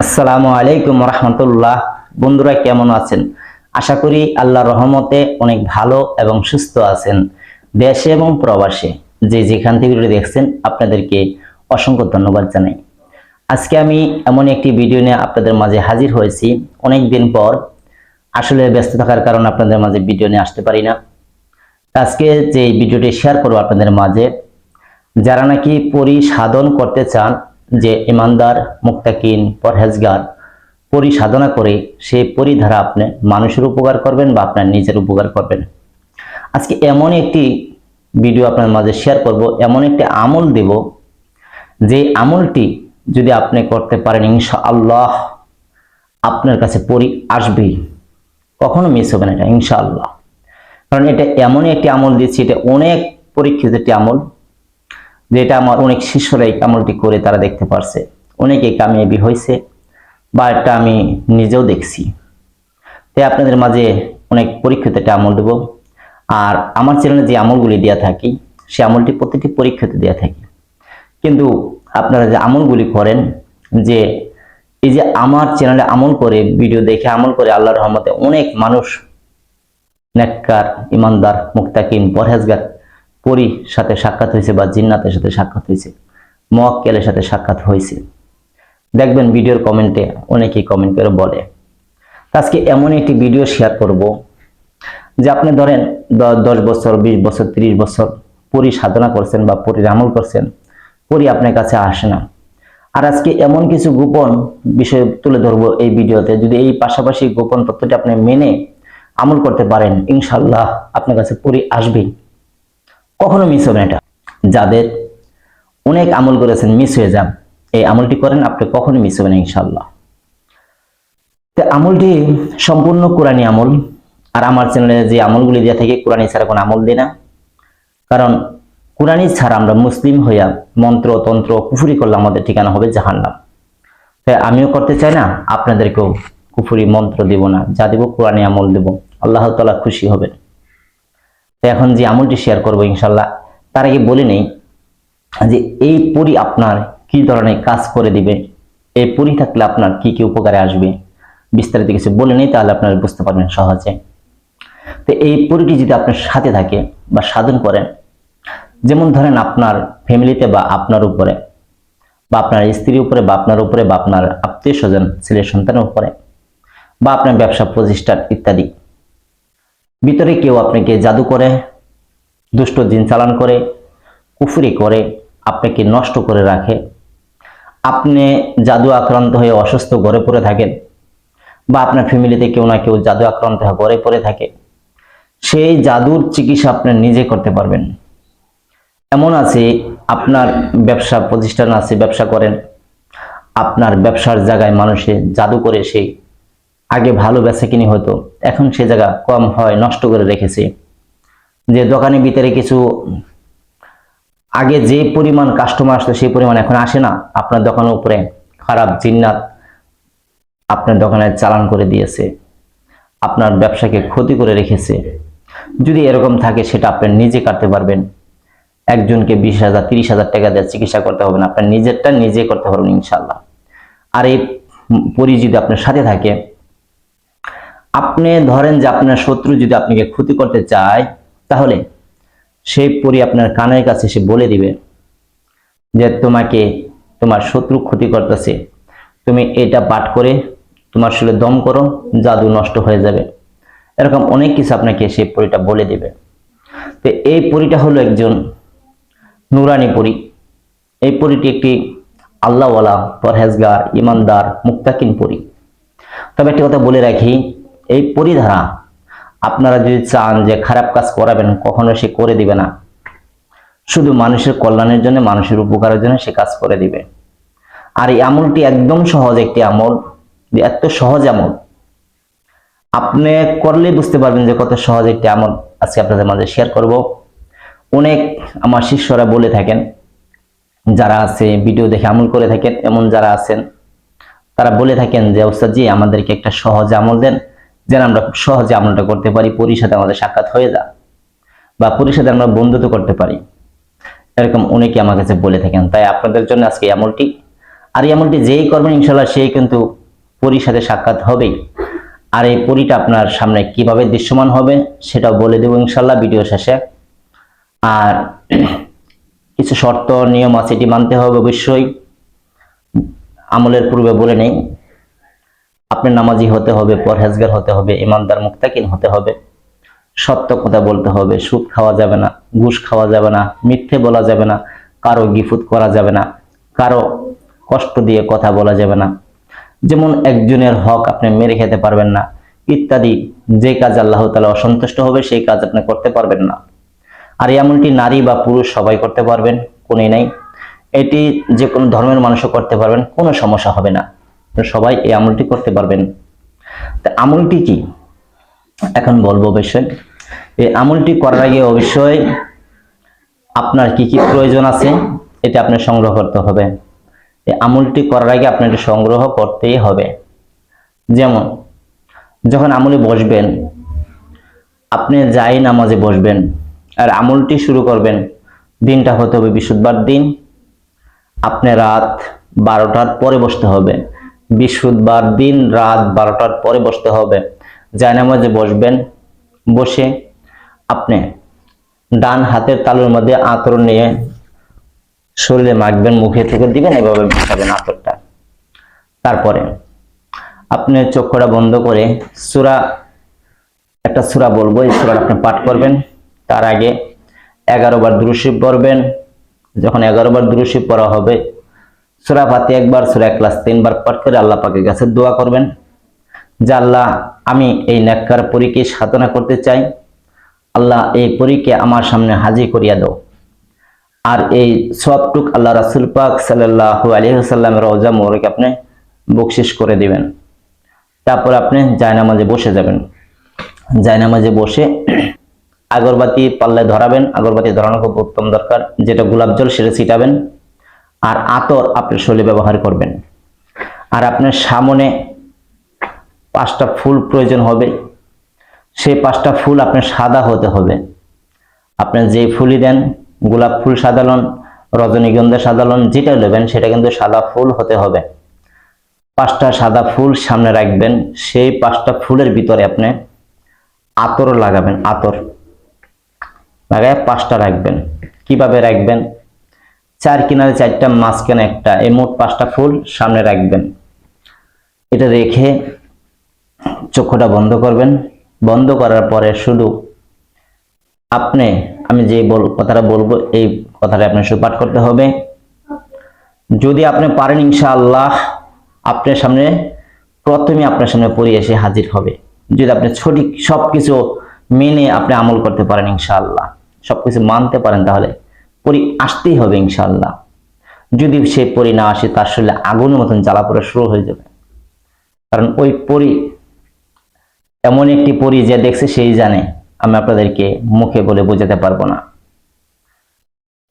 আসসালামু আলাইকুম রহমতুল্লাহ। বন্ধুরা, কেমন আছেন? আশা করি আল্লাহর রহমতে অনেক ভালো এবং সুস্থ আছেন। দেশে এবং প্রবাসে যে যেখান থেকে ভিডিও দেখছেন, আপনাদেরকে অসংখ্য ধন্যবাদ জানাই। আজকে আমি এমন একটি ভিডিও নিয়ে আপনাদের মাঝে হাজির হয়েছি। অনেক দিন পর আসলে ব্যস্ত থাকার কারণে আপনাদের মাঝে ভিডিও নিয়ে আসতে পারি না। আজকে যে ভিডিওটি শেয়ার করব আপনাদের মাঝে, যারা নাকি পরিসাধন করতে চান যে ইমানদার মুক্তাকিন পরহেজগার, পরিসাধনা করে সেই পরিধারা আপনি মানুষের উপকার করবেন বা আপনার নিজের উপকার করবেন। আজকে এমন একটি ভিডিও আপনার মাঝে শেয়ার করব, এমন একটি আমল দেব, যে আমলটি যদি আপনি করতে পারেন, ইনশাআল্লাহ আপনার কাছে পরি আসবেই। কখনো মিস হবে না এটা, ইনশাআল্লাহ। কারণ এটা এমনই একটি আমল দিচ্ছি এটা অনেক পরীক্ষিত একটি আমল। যেটা আমার অনেক শিষ্যরা এই আমলটি করে তারা দেখতে পারছে। অনেকে কামিয়াবি হয়েছে, বা এটা আমি নিজেও দেখছি। তাই আপনাদের মাঝে অনেক পরীক্ষিত একটা আমল দেব। আর আমার চ্যানেলে যে আমলগুলি দেওয়া থাকি, সে আমলটি প্রতিটি পরীক্ষাতে দেওয়া থাকি। কিন্তু আপনারা যে আমলগুলি করেন, যে এই যে আমার চ্যানেলে আমল করে ভিডিও দেখে আমল করে আল্লাহর রহমতে অনেক মানুষ, নেককার, ইমানদার, মুক্তাকিন, পরহেজগার পরীর সাথে সাক্ষাৎ হয়েছে বা জিন্নাতের সাথে সাক্ষাৎ হয়েছে, মোয়াক্কেলের সাথে সাক্ষাৎ হয়েছে। দেখবেন ভিডিওর কমেন্টে অনেকেই কমেন্ট করে বলে আজকে এমন একটি ভিডিও শেয়ার করব যে আপনি ধরেন দশ বছর, বিশ বছর, ত্রিশ বছর পরি সাধনা করছেন বা পরির আমল করছেন, পরি আপনার কাছে আসে না। আর আজকে এমন কিছু গোপন বিষয় তুলে ধরবো এই ভিডিওতে, যদি এই পাশাপাশি গোপন তথ্যটি আপনি মেনে আমল করতে পারেন ইনশাল্লাহ আপনার কাছে পরি আসবেই। কখনো মিস হবে না এটা। যাদের অনেক আমল করেছেন মিস হয়ে যান। এই আমলটি করেন, আপনি কখনো মিস হবে না ইনশাল্লাহ আমলটি সম্পূর্ণ কোরআনী আমল। আর আমার চ্যানেলে যে আমলগুলি দেওয়া থাকে কোরআনী ছাড়া কোনো আমল দিই না। কারণ কোরআনী ছাড়া আমরা মুসলিম হইয়া মন্ত্র, তন্ত্র, কুফুরি করলে আমাদের ঠিকানা হবে জাহান্নাম। তাই আমিও করতে চাই না, আপনাদেরকেও কুফুরি মন্ত্র দেব না। যা দেব কোরআনী আমল দেব। আল্লাহ তালা খুশি হবেন। এখন যে আমলটি শেয়ার করব ইনশাল্লাহ তার আগে বলে নেই যে এই পরি আপনার কি ধরনের কাজ করে দিবে? এই পরি থাকলে আপনার কি কি উপকারে আসবে? বিস্তারিত কিছু বলে নেই, তাহলে আপনারা বুঝতে পারবেন সহজে। তো এই পরিটি যদি আপনার সাথে থাকে বা সাধন করেন, যেমন ধরেন আপনার ফ্যামিলিতে বা আপনার উপরে, বা আপনার স্ত্রীর উপরে বা আপনার উপরে, বা আপনার আত্মীয় স্বজন ছেলের সন্তানের উপরে, বা আপনার ব্যবসা, প্রতিষ্ঠান ইত্যাদি ভিতরে কেউ আপনাকে জাদু করে, দুষ্ট দিন চালান করে, কুফুরি করে, আপনাকে নষ্ট করে রাখে। আপনি জাদু আক্রান্ত হয়ে অসুস্থ গড়ে পড়ে থাকেন বা আপনার ফ্যামিলিতে কেউ না কেউ জাদু আক্রান্ত হয়ে গড়ে পড়ে থাকে। সেই জাদুর চিকিৎসা আপনি নিজে করতে পারবেন। এমন আছে, আপনার ব্যবসা প্রতিষ্ঠান আছে, ব্যবসা করেন। আপনার ব্যবসার জায়গায় মানুষে জাদু করে সেই আগে ভালো বেচা কিনি হতো। এখন সে জায়গা কম হয়, নষ্ট করে রেখেছে। যে দোকানের ভিতরে কিছু, আগে যে পরিমাণ কাস্টমার আসতো সেই পরিমাণ এখন আসে না। আপনার দোকানের উপরে খারাপ জিন্নাত আপনার দোকানে চালান করে দিয়েছে। আপনার ব্যবসাকে ক্ষতি করে রেখেছে। যদি এরকম থাকে সেটা আপনি নিজে কাটতে পারবেন। একজনকে বিশ হাজার, তিরিশ হাজার টাকা দিয়ে চিকিৎসা করতে হবে না। আপনার নিজেরটা নিজে করতে পারবেন ইনশাল্লাহ আর এই পরি যদি আপনার সাথে থাকে আপনি ধরেন যে আপনার শত্রু যদি আপনাকে ক্ষতি করতে চায়, তাহলে সেই পরি আপনার কানের কাছে সে বলে দিবে যে তোমাকে, তোমার শত্রু ক্ষতি করতেছে। তুমি এটা পাঠ করে তোমার শরীরে দম করো, জাদু নষ্ট হয়ে যাবে। এরকম অনেক কিছু আপনাকে সেই পরিটা বলে দেবে। তো এই পরিটা হলো একজন নুরানি পরি। এই পরিটি একটি আল্লাহওয়ালা, পরহেজগার, ইমানদার, মুক্তাকিন পরি। তবে একটি কথা বলে রাখি এই পরিধারা। আপনারা যদি চান যে খারাপ কাজ করাবেন, কখনো সে করে দিবে না। শুধু মানুষের কল্যাণের জন্য, মানুষের উপকারের জন্য সে কাজ করে দিবে। আর এই আমলটি একদম সহজ একটি আমল এত সহজ আমল। আপনি করলেই বুঝতে পারবেন যে কত সহজ একটি আমল আজকে আপনাদের মাঝে শেয়ার করব। অনেক আমার শিষ্যরা বলে থাকেন, যারা আছে ভিডিও দেখে আমল করে থাকেন, এমন যারা আছেন, তারা বলে থাকেন যে ওস্তাদ জি আমাদেরকে একটা সহজ আমল দেন। যেন আমরা খুব সহজে আমলটা করতে পারি সাথে আমাদের সাক্ষাৎ হয়ে যা বা সাথে আমরা বন্ধুত্ব করতে পারি। এরকম অনেকে আমার কাছে বলে থাকেন, তাই আপনাদের জন্য আজকে আমলটি? আর এই আমলটি যেই করবেন ইনশাল্লাহ সেই কিন্তু সাথে সাক্ষাৎ হবেই। আর এই পরিটা আপনার সামনে কীভাবে দৃশ্যমান হবে সেটাও বলে দেবো ইনশাল্লাহ ভিডিও শেষে। আর কিছু শর্ত, নিয়ম আছে, এটি মানতে হবে অবশ্যই। আমলের পূর্বে বলে নেই আপনি নামাজি হতে হবে, পরহেজগার হতে হবে, ইমানদার মুক্তাকিন হতে হবে। সত্য কথা বলতে হবে, সুদ খাওয়া যাবে না, ঘুষ খাওয়া যাবে না, মিথ্যে বলা যাবে না, কারও গিফুত করা যাবে না, কারও কষ্ট দিয়ে কথা বলা যাবে না। যেমন একজনের হক আপনি মেরে খেতে পারবেন না, ইত্যাদি। যে কাজ আল্লাহ তালা অসন্তুষ্ট হবে, সেই কাজ আপনি করতে পারবেন না। আর এই আমলটি নারী বা পুরুষ সবাই করতে পারবেন, কোনই নাই। এটি যে কোনো ধর্মের মানুষও করতে পারবেন, কোনো সমস্যা হবে না। সবাই এই আমলটি করতে পারবেন। তা আমলটি কি? এখন বলব অবশ্যই। এই আমলটি করার আগে অবশ্যই আপনার কি কি প্রয়োজন আছে, এটা আপনি সংগ্রহ করতে হবে। এই আমলটি করার আগে আপনাকে সংগ্রহ করতেই হবে। যেমন, যখন আমলে বসবেন, আপনি যাই নামাজে বসবেন আর আমলটি শুরু করবেন, দিনটা হতে হবে বৃহস্পতিবার দিন। আপনি রাত বারোটার পরে বসতে হবে। বৃহস্পতিবার দিন রাত বারোটার পরে বসতে হবে। জায়নামাজে বসবেন, বসে আপনি ডান হাতের তালুর মধ্যে আতর নিয়ে শরীরে মাখবেন, মুখে থেকে দিবেন, এভাবে মিশাবেন আঁতরটা। তারপরে আপনি চক্ষুটা বন্ধ করে সুরা, একটা সুরা বলব, এই সুরাটা আপনি পাঠ করবেন। তার আগে এগারো বার দুরুশিব পড়বেন। যখন এগারো বার দুরুশিব পড়া হবে সুরা ফাতে একবার, সুরা ক্লাস তিনবার পাঠ করে আল্লাহ পাকের কাছে দোয়া করবেন। যে আল্লাহ, আমি এই নেককার পরীকে সাধনা করতে চাই। আল্লাহ, এই পরীকে আমার সামনে হাজির করিয়া দাও। আর এই সবটুক আল্লাহ রাসুল পাক সাল্লাহ আলহিহাল্লামের রোজা মোরকে আপনি বকশিস করে দিবেন। তারপর আপনি জায়নামাজে বসে যাবেন। জায়নামাজে বসে আগরবাতি পাল্লায় ধরাবেন। আগরবাতি ধরানো খুব উত্তম দরকার। যেটা গোলাপ জল, সেটা ছিটাবেন। আর আতর আপনি শরীরে ব্যবহার করবেন। আর আপনার সামনে পাঁচটা ফুল প্রয়োজন হবে। সেই পাঁচটা ফুল আপনার সাদা হতে হবে। আপনি যে ফুলই দেন, গোলাপ ফুল সাধারণ রজনীগন্ধা সাধারণ যেটা নেবেন, সেটা কিন্তু সাদা ফুল হতে হবে। পাঁচটা সাদা ফুল সামনে রাখবেন। সেই পাঁচটা ফুলের ভিতরে আপনি আতর লাগাবেন, আতর। লাগায় পাঁচটা রাখবেন। কীভাবে রাখবেন? চার কিনারে চারটা, মাঝখানে একটা। এই মোট পাঁচটা ফুল সামনে রাখবেন। এটা রেখে চক্ষুটা বন্ধ করবেন। বন্ধ করার পরে শুধু আপনি, আমি যে বল, কথাটা বলব, এই কথাটা আপনি শুধু পাঠ করতে হবে। যদি আপনি পারেন, ইনশাআল্লাহ আপনার সামনে, প্রথমে আপনার সামনে পড়ে এসে হাজির হবে। যদি আপনি সঠিক সবকিছু মেনে আপনি আমল করতে পারেন, ইনশাআল্লাহ। সবকিছু মানতে পারেন, তাহলে পরি, আসতেই হবে ইনশাআল্লাহ। যদি সে পরি না আসে, তার শরীরে আগুনের মতন জ্বালা পড়া শুরু হয়ে যাবে। কারণ ওই পরি, এমন একটি পরি যে দেখছে সেই জানে, আমি আপনাদেরকে মুখে বলে বোঝাতে পারব না।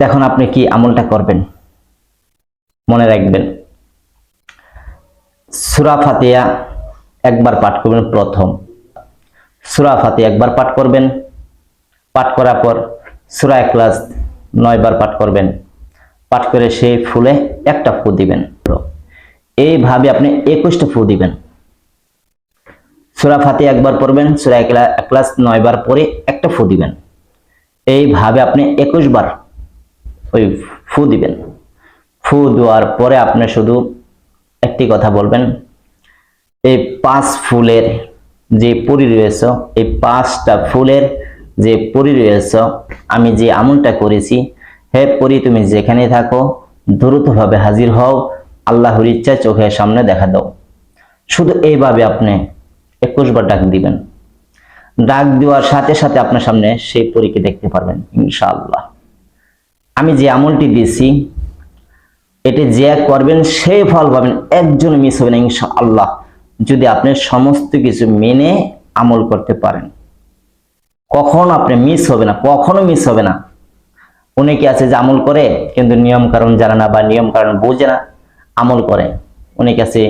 এখন আপনি কি আমলটা করবেন? মনে রাখবেন। সুরা ফাতিয়া একবার পাঠ করবেন প্রথম। সুরা ফাতিয়া একবার পাঠ করবেন। পাঠ করার পর সুরা ক্লাস নয়বার পাঠ করবেন। পাঠ করে সেই ফুলে একটা ফু দিবেন। এইভাবে আপনি একুশটা ফু দিবেন। সুরা ফাতে একবার পড়বেন, সুরা ক্লাস নয় বার পরে একটা ফু দিবেন। এইভাবে আপনি একুশ বার ওই ফু দিবেন। ফু দেওয়ার পরে আপনি শুধু একটি কথা বলবেন, এই পাঁচ ফুলের যে পরি রয়েছে, এই পাঁচটা ফুলের যে পরি রয়েছে, আমি যে আমলটা করেছি, হে পরি, তুমি যেখানে থাকো, দ্রুতভাবে হাজির হও, আল্লাহর ইচ্ছা চোখের সামনে দেখা দাও। শুধু এইভাবে আপনি একুশ বার ডাক দিবেন। ডাক দেওয়ার সাথে সাথে আপনার সামনে সেই পরীকে দেখতে পারবেন, ইনশাআল্লাহ। আমি যে আমলটি দিয়েছি, এটি যে করবেন, সেই ফল পাবেন একজন মিস হবে না, ইনশাআল্লাহ। যদি আপনি সমস্ত কিছু মেনে আমল করতে পারেন। কখনো আপনি মিস হবে না, কখনো মিস হবে না। অনেকে আছে যে আমল করে, কিন্তু নিয়ম কারণ জানে না বা নিয়ম কারণ বোঝে না, আমল করে। অনেকে আছে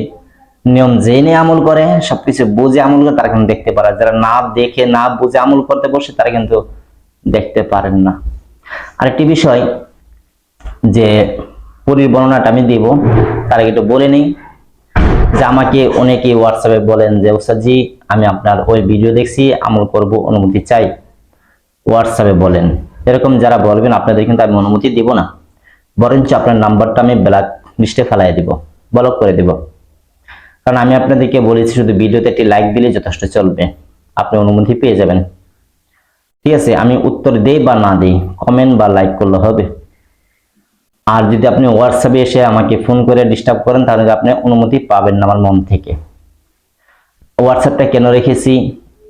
নিয়ম জেনে আমল করে, সবকিছু বুঝে আমল করে, তারা কিন্তু দেখতে পারে যারা না দেখে, না বুঝে আমল করতে বসে, তারা কিন্তু দেখতে পারেন না। আরেকটি বিষয় যে পরির বর্ণনাটা আমি দিব, তার আগে একটু বলে নিই। যে আমাকে অনেকে হোয়াটসঅ্যাপে বলেন যে, ওস্তাদজি, আমি আপনার ওই ভিডিও দেখছি, আমল করব, অনুমতি চাই। হোয়াটসঅ্যাপে বলেন। এরকম যারা বলবেন, আপনাদের কিন্তু আমি অনুমতি দিব না। বরঞ্চ আপনার নাম্বারটা আমি ব্ল্যাক লিস্টে ফেলাই দিব ব্লক করে দিব। কারণ আমি আপনাদেরকে বলেছি, শুধু ভিডিওতে একটি লাইক দিলে যথেষ্ট চলবে। আপনি অনুমতি পেয়ে যাবেন। ঠিক আছে, আমি উত্তর দেই বা না দিই? কমেন্ট বা লাইক করলে হবে। আর যদি আপনি হোয়াটসঅ্যাপে এসে আমাকে ফোন করে ডিস্টার্ব করেন, তাহলে আপনি অনুমতি পাবেন না আমার মন থেকে। হোয়াটসঅ্যাপটা কেন রেখেছি?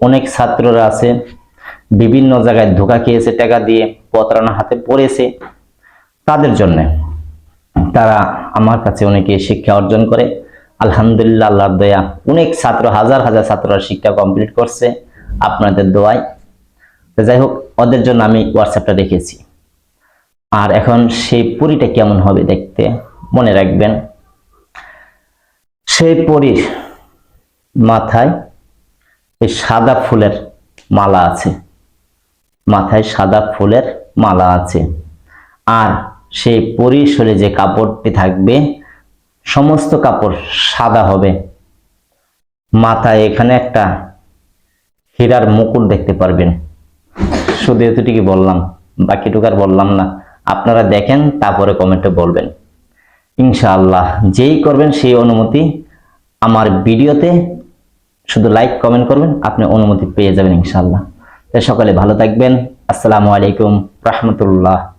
অনেক ছাত্ররা আছে, বিভিন্ন জায়গায় ধোকা খেয়েছে, টাকা দিয়ে প্রতারণা হাতে পড়েছে। তাদের জন্য তারা আমার কাছে অনেকে শিক্ষা অর্জন করে। আলহামদুলিল্লাহ আল্লাহ দয়া, অনেক ছাত্র, হাজার হাজার ছাত্ররা শিক্ষা কমপ্লিট করছে আপনাদের দোয়ায়। যাই হোক, ওদের জন্য আমি হোয়াটসঅ্যাপটা রেখেছি। আর এখন সেই পরিটা কেমন হবে দেখতে? মনে রাখবেন। সেই পরীর মাথায় এই সাদা ফুলের মালা আছে। মাথায় সাদা ফুলের মালা আছে। আর সেই পরীর শরীরে যে কাপড়টি থাকবে, সমস্ত কাপড় সাদা হবে। মাথায় এখানে একটা হীরার মুকুট দেখতে পারবেন। শুধু এতটুকু বললাম, বাকিটুকু আর বললাম না। আপনারা দেখেন, তারপরে কমেন্টে বলবেন। ইনশাআল্লাহ, যেই করবেন সেই অনুমতি আমার ভিডিওতে। শুধু লাইক কমেন্ট করবেন, আপনি অনুমতি পেয়ে যাবেন ইনশাআল্লাহ। সকালে ভালো থাকবেন। আসসালামু আলাইকুম, রহমতুল্লাহ।